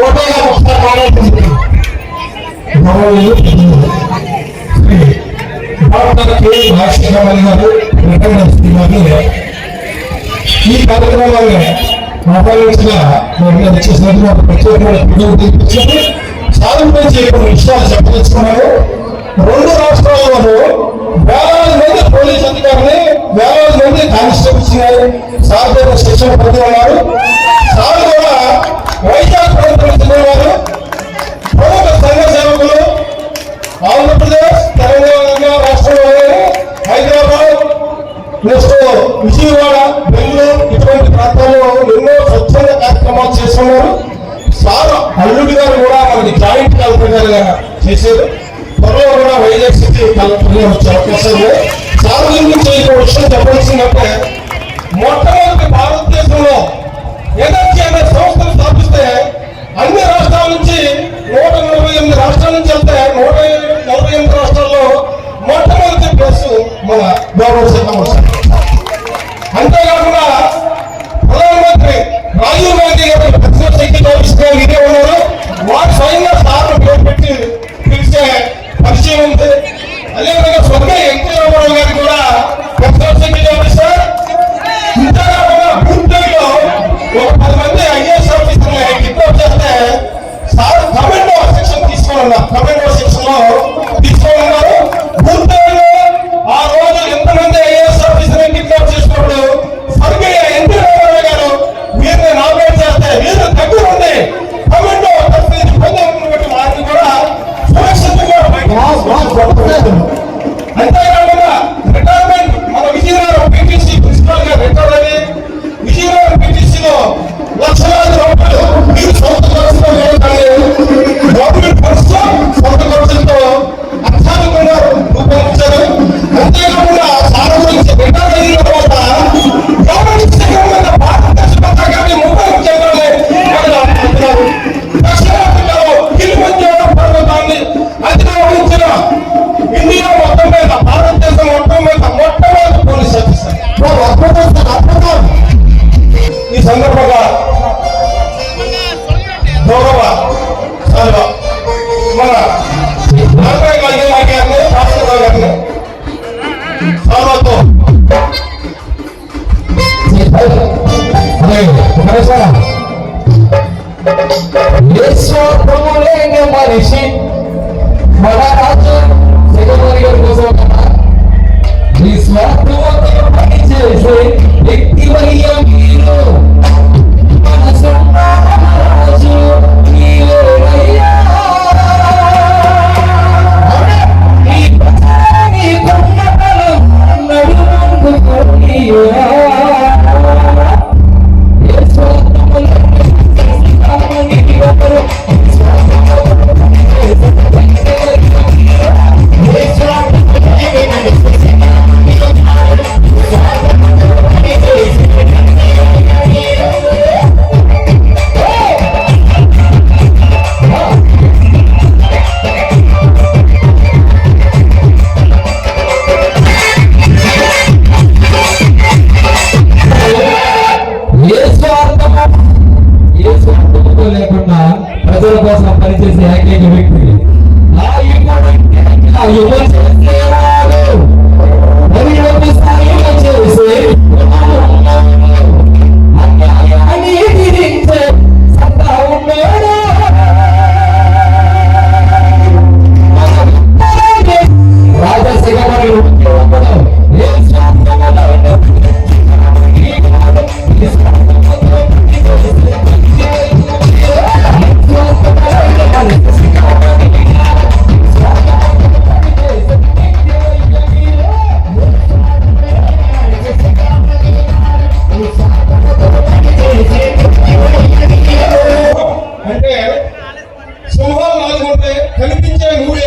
ఫోటోగా ఒకసారి మాట్లాడుతుంది doctor K రాజశేఖరమణి గారు రిటైర్డ్ గారు ఈ కార్యక్రమాన్ని ఆహ్వానించిన మరి ప్రత్యేకమైన పిల్లలు కొన్ని విషయాలు చెప్పదలుచుకున్నాను రెండు రాష్ట్రాలలో వేలాది మంది పోలీస్ అధికారులు వేలాది మంది కానిస్టేబుల్స్ సార్ దగ్గర శిక్షణ పొంది ఉన్నారు సాధారణ బెంగళూరు ఇటువంటి ప్రాంతాల్లో ఎన్నో స్వచ్ఛంద కార్యక్రమాలు చేస్తున్నారు. సార్ అల్లుడి గారు కూడా మనకి జాయింట్ కలెక్టర్ గారుగా చేశారు. త్వరలో కూడా వైజాగ్ సిటీ కలెక్టర్గా వచ్చే అవకాశం ఉంది. సార్ గురించి ఇంకో విషయం చెప్పాల్సిందంటే మొట్టమొదటి భారతదేశంలో ఎనర్జీ అనే సంస్థను స్థాపిస్తే అన్ని రాష్ట్రాల నుంచి నూట నలభై ఎనిమిది రాష్ట్రాల నుంచి వెళ్తే నూట నలభై ఎనిమిది రాష్ట్రాల్లో మొట్టమొదటి ప్లేస్ మన గౌరవ శ్రీరామ అంతేగా. sana. Yesu kumulenge mwanishi mwanadamu sekomari yongozo kana Yesu atuoke You.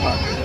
好。